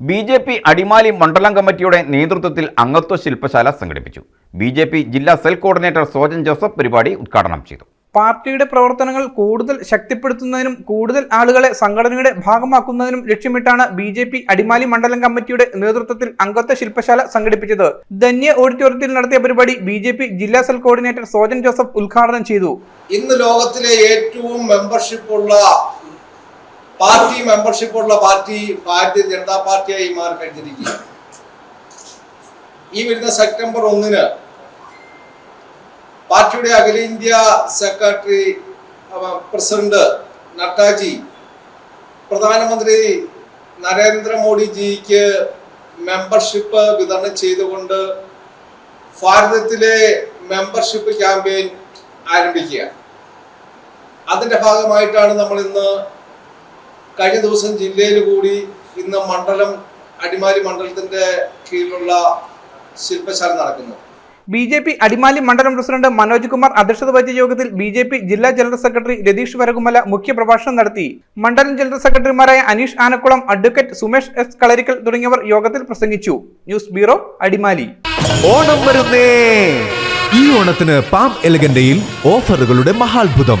B J P Adimali മണ്ഡലം കമ്മിറ്റിയുടെ നേതൃത്വത്തിൽ അംഗത്വ ശില്പശാല സംഘടിപ്പിച്ചു. ബി ജെ പി ജില്ലാ സെൽ കോർഡിനേറ്റർ സോജൻ ജോസഫ് പരിപാടി ഉദ്ഘാടനം ചെയ്തു. പാർട്ടിയുടെ പ്രവർത്തനങ്ങൾ കൂടുതൽ ശക്തിപ്പെടുത്തുന്നതിനും കൂടുതൽ ആളുകളെ സംഘടനയുടെ ഭാഗമാക്കുന്നതിനും ലക്ഷ്യമിട്ടാണ് ബി ജെ പി അടിമാലി മണ്ഡലം കമ്മിറ്റിയുടെ നേതൃത്വത്തിൽ അംഗത്വ ശില്പശാല സംഘടിപ്പിച്ചത്. ധന്യ ഓഡിറ്റോറിയത്തിൽ നടത്തിയ പരിപാടി ബി ജെ പി ജില്ലാ സെൽ കോർഡിനേറ്റർ സോജൻ ജോസഫ് ഉദ്ഘാടനം ചെയ്തു. ഇന്ന് ലോകത്തിലെ ഏറ്റവും മെമ്പർഷിപ്പ് ഉള്ള പാർട്ടി മെമ്പർഷിപ്പ് ഉള്ള പാർട്ടി ഭാരതീയ ജനതാ പാർട്ടിയായി മാറി കഴിഞ്ഞിരിക്കുക ഈ വരുന്ന സെപ്റ്റംബർ ഒന്നിന് പാർട്ടിയുടെ അഖിലേന്ത്യാ സെക്രട്ടറി പ്രസിഡന്റ് നട്ടാജി പ്രധാനമന്ത്രി നരേന്ദ്രമോദിജിക്ക് മെമ്പർഷിപ്പ് വിതരണം ചെയ്തുകൊണ്ട് ഭാരതത്തിലെ മെമ്പർഷിപ്പ് ക്യാമ്പയിൻ ആരംഭിക്കുക അതിന്റെ ഭാഗമായിട്ടാണ് നമ്മൾ ഇന്ന് കഴിഞ്ഞ ദിവസം ജില്ലയിൽ കൂടി ഇന്ന് മണ്ഡലം അടിമാലി മണ്ഡലത്തിന്റെ കീഴിലുള്ള ശില്പശാല നടക്കുന്നു. ബി ജെ പി അടിമാലി മണ്ഡലം പ്രസിഡന്റ് മനോജ് കുമാർ അധ്യക്ഷത വഹിച്ച യോഗത്തിൽ ബി ജെ പി ജില്ലാ ജനറൽ സെക്രട്ടറി രതീഷ് വരകുമല മുഖ്യപ്രഭാഷണം നടത്തി. മണ്ഡലം ജനറൽ സെക്രട്ടറിമാരായ അനീഷ് ആനക്കുളം അഡ്വക്കേറ്റ് സുമേഷ് എസ് കളരിക്കൽ തുടങ്ങിയവർ യോഗത്തിൽ പ്രസംഗിച്ചു. News bureau Adimali. ഓണം വരുന്നേ. ഈ ഓണത്തിന് പാം എലഗന്റയിൽ ഓഫറുകളുടെ മഹാത്ഭുതം.